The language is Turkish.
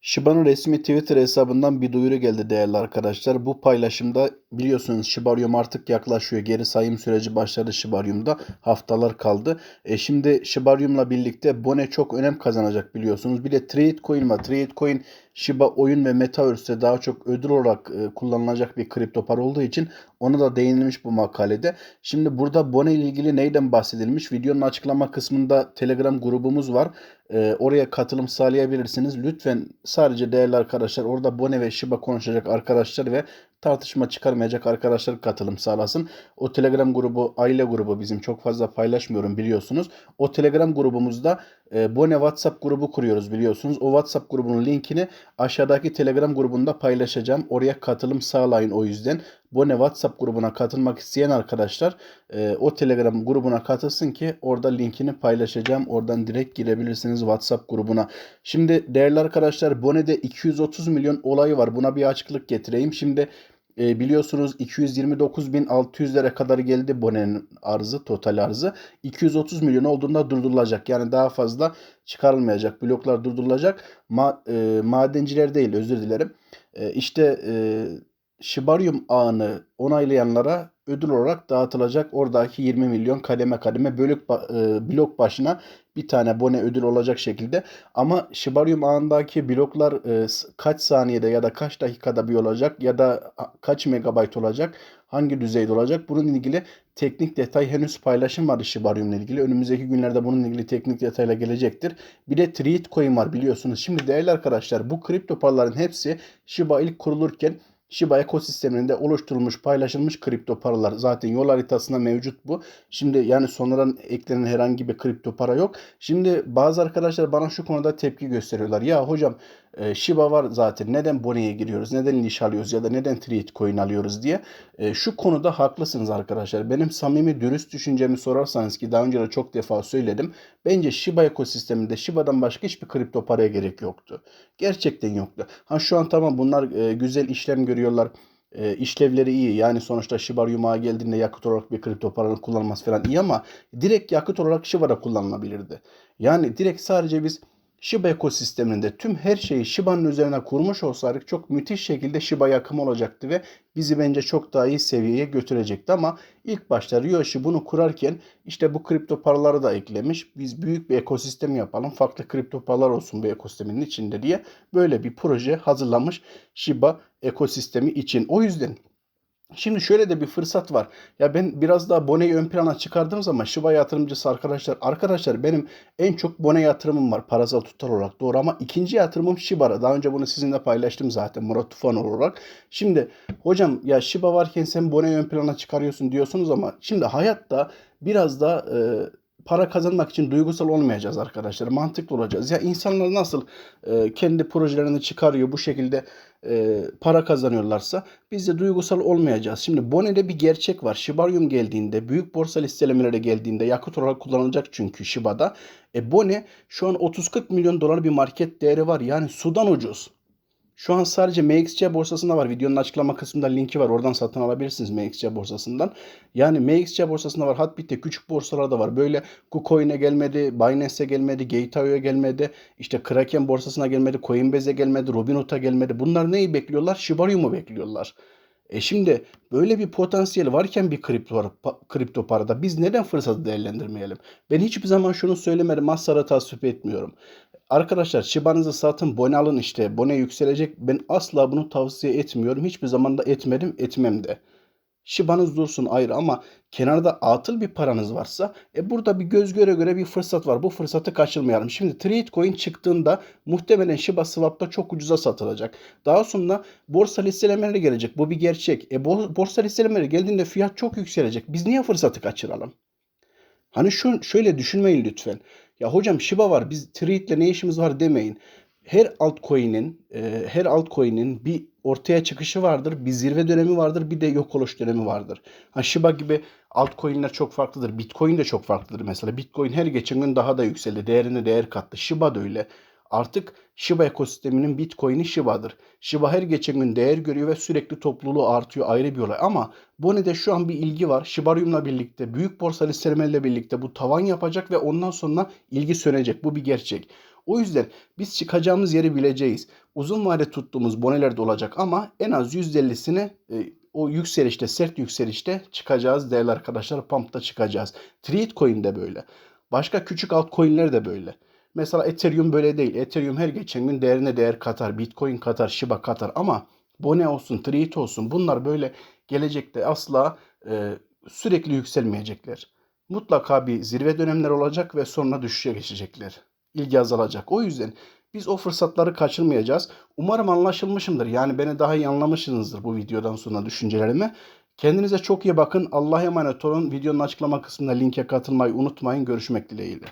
Shiba'nın resmi Twitter hesabından bir duyuru geldi değerli arkadaşlar. Bu paylaşımda biliyorsunuz Shibarium artık yaklaşıyor. Geri sayım süreci başladı Shibarium'da. Haftalar kaldı. E şimdi Shibarium'la birlikte Bone çok önem kazanacak biliyorsunuz. Bir de Trade Coin var. Trade Coin Shiba oyun ve Metaverse'de daha çok ödül olarak e, kullanılacak bir kripto para olduğu için ona da değinilmiş bu makalede. Şimdi burada Bone ile ilgili neyden bahsedilmiş? Videonun açıklama kısmında Telegram grubumuz var. E, oraya katılım sağlayabilirsiniz. Lütfen sadece değerli arkadaşlar orada Bone ve Shiba konuşacak arkadaşlar ve tartışma çıkarmayacak arkadaşlar katılım sağlasın. O Telegram grubu aile grubu bizim çok fazla paylaşmıyorum biliyorsunuz. O Telegram grubumuzda e, Bone WhatsApp grubu kuruyoruz biliyorsunuz. O WhatsApp grubunun linkini aşağıdaki Telegram grubunda paylaşacağım. Oraya katılım sağlayın o yüzden. Bone WhatsApp grubuna katılmak isteyen arkadaşlar e, o Telegram grubuna katılsın ki orada linkini paylaşacağım. Oradan direkt girebilirsiniz WhatsApp grubuna. Şimdi değerli arkadaşlar Bone'de 230 milyon olayı var. Buna bir açıklık getireyim. Şimdi e, biliyorsunuz 229.600'lere kadar geldi Bone'nin arzı, total arzı. 230 milyon olduğunda durdurulacak. Yani daha fazla çıkarılmayacak. Bloklar durdurulacak. Ma, e, madenciler değil özür dilerim. E, işte e, Shibarium ağını onaylayanlara ödül olarak dağıtılacak. Oradaki 20 milyon kademe kademe bölük e, blok başına bir tane bone ödül olacak şekilde. Ama Shibarium ağındaki bloklar e, kaç saniyede ya da kaç dakikada bir olacak ya da kaç megabayt olacak, hangi düzeyde olacak bunun ilgili teknik detay henüz paylaşılmadı Shibarium ile ilgili. Önümüzdeki günlerde bunun ilgili teknik detayla gelecektir. Bir de Treat Coin var biliyorsunuz. Şimdi değerli arkadaşlar bu kripto paraların hepsi Shiba ilk kurulurken Shiba ekosisteminde oluşturulmuş, paylaşılmış kripto paralar. Zaten yol haritasında mevcut bu. Şimdi yani sonradan eklenen herhangi bir kripto para yok. Şimdi bazı arkadaşlar bana şu konuda tepki gösteriyorlar. Ya hocam e, Shiba var zaten. Neden Bone'ye giriyoruz? Neden Lish alıyoruz? Ya da neden Treat Coin alıyoruz diye. E, şu konuda haklısınız arkadaşlar. Benim samimi dürüst düşüncemi sorarsanız ki daha önce de çok defa söyledim. Bence Shiba ekosisteminde Shiba'dan başka hiçbir kripto paraya gerek yoktu. Gerçekten yoktu. Ha şu an tamam bunlar e, güzel işlem görüyorlar e, işlevleri iyi. Yani sonuçta Shiba yumağa geldiğinde yakıt olarak bir kripto paranın kullanılması falan iyi ama direkt yakıt olarak Shiba'da kullanılabilirdi. Yani direkt sadece biz Shiba ekosisteminde tüm her şeyi Shiba'nın üzerine kurmuş olsaydık çok müthiş şekilde Shiba yakımı olacaktı ve bizi bence çok daha iyi seviyeye götürecekti ama ilk başta Ryoshi bunu kurarken işte bu kripto paraları da eklemiş. Biz büyük bir ekosistem yapalım. Farklı kripto paralar olsun bu ekosistemin içinde diye böyle bir proje hazırlamış Shiba ekosistemi için. O yüzden Şimdi şöyle de bir fırsat var. Ya ben biraz daha Bone'yi ön plana çıkardığım zaman Shiba yatırımcısı arkadaşlar. Arkadaşlar benim en çok Bone yatırımım var parasal tutar olarak doğru ama ikinci yatırımım Shiba'ra. Daha önce bunu sizinle paylaştım zaten Murat Tufan olarak. Şimdi hocam ya Shiba varken sen Bone'yi ön plana çıkarıyorsun diyorsunuz ama şimdi hayatta biraz da e, para kazanmak için duygusal olmayacağız arkadaşlar. Mantıklı olacağız. Ya insanlar nasıl e, kendi projelerini çıkarıyor bu şekilde e, para kazanıyorlarsa biz de duygusal olmayacağız. Şimdi Bone'de bir gerçek var. Shibarium geldiğinde, büyük borsa listelemeleri geldiğinde yakıt olarak kullanılacak çünkü Shiba'da. E Bone şu an 30-40 milyon dolar bir market değeri var. Yani sudan ucuz. Şu an sadece MXC borsasında var. Videonun açıklama kısmında linki var. Oradan satın alabilirsiniz MXC borsasından. Yani MXC borsasında var. Hatbit'te küçük borsalarda var. Böyle KuCoin'e gelmedi, Binance'e gelmedi, Gate.io'ya gelmedi. İşte Kraken borsasına gelmedi, Coinbase'e gelmedi, Robinhood'a gelmedi. Bunlar neyi bekliyorlar? Shibarium'u bekliyorlar. E şimdi böyle bir potansiyel varken bir kripto, kripto parada biz neden fırsatı değerlendirmeyelim? Ben hiçbir zaman şunu söylemedim, asla tasvip etmiyorum. Arkadaşlar Shiba'nızı satın, bone alın işte. Bone yükselecek. Ben asla bunu tavsiye etmiyorum. Hiçbir zaman da etmedim, etmem de. Shiba'nız dursun ayrı ama kenarda atıl bir paranız varsa e burada bir göz göre göre bir fırsat var. Bu fırsatı kaçırmayalım. Şimdi Trade Coin çıktığında muhtemelen Shiba Swap'ta çok ucuza satılacak. Daha sonra borsa listelemeleri gelecek. Bu bir gerçek. E borsa listelemeleri geldiğinde fiyat çok yükselecek. Biz niye fırsatı kaçıralım? Hani şu şöyle düşünmeyin lütfen. Ya hocam Shiba var biz Treat'le ne işimiz var demeyin. Her altcoin'in e, her altcoin'in bir ortaya çıkışı vardır, bir zirve dönemi vardır, bir de yok oluş dönemi vardır. Ha Shiba gibi altcoin'ler çok farklıdır. Bitcoin de çok farklıdır mesela. Bitcoin her geçen gün daha da yükseldi. Değerine değer kattı. Shiba da öyle. Artık Shiba ekosisteminin Bitcoin'i Shiba'dır. Shiba her geçen gün değer görüyor ve sürekli topluluğu artıyor ayrı bir olay. Ama Bone'de şu an bir ilgi var. Shibarium'la birlikte, büyük borsa listeleriyle birlikte bu tavan yapacak ve ondan sonra ilgi sönecek. Bu bir gerçek. O yüzden biz çıkacağımız yeri bileceğiz. Uzun vade tuttuğumuz boneler de olacak ama en az %50'sini e, o yükselişte, sert yükselişte çıkacağız değerli arkadaşlar. Pump'ta çıkacağız. Treat coin de böyle. Başka küçük altcoin'ler de böyle. Mesela Ethereum böyle değil. Ethereum her geçen gün değerine değer katar. Bitcoin katar, Shiba katar ama Bone olsun, Treat olsun bunlar böyle gelecekte asla e, sürekli yükselmeyecekler. Mutlaka bir zirve dönemler olacak ve sonra düşüşe geçecekler. İlgi azalacak. O yüzden biz o fırsatları kaçırmayacağız. Umarım anlaşılmışımdır. Yani beni daha iyi anlamışsınızdır bu videodan sonra düşüncelerimi. Kendinize çok iyi bakın. Allah'a emanet olun. Videonun açıklama kısmında linke katılmayı unutmayın. Görüşmek dileğiyle.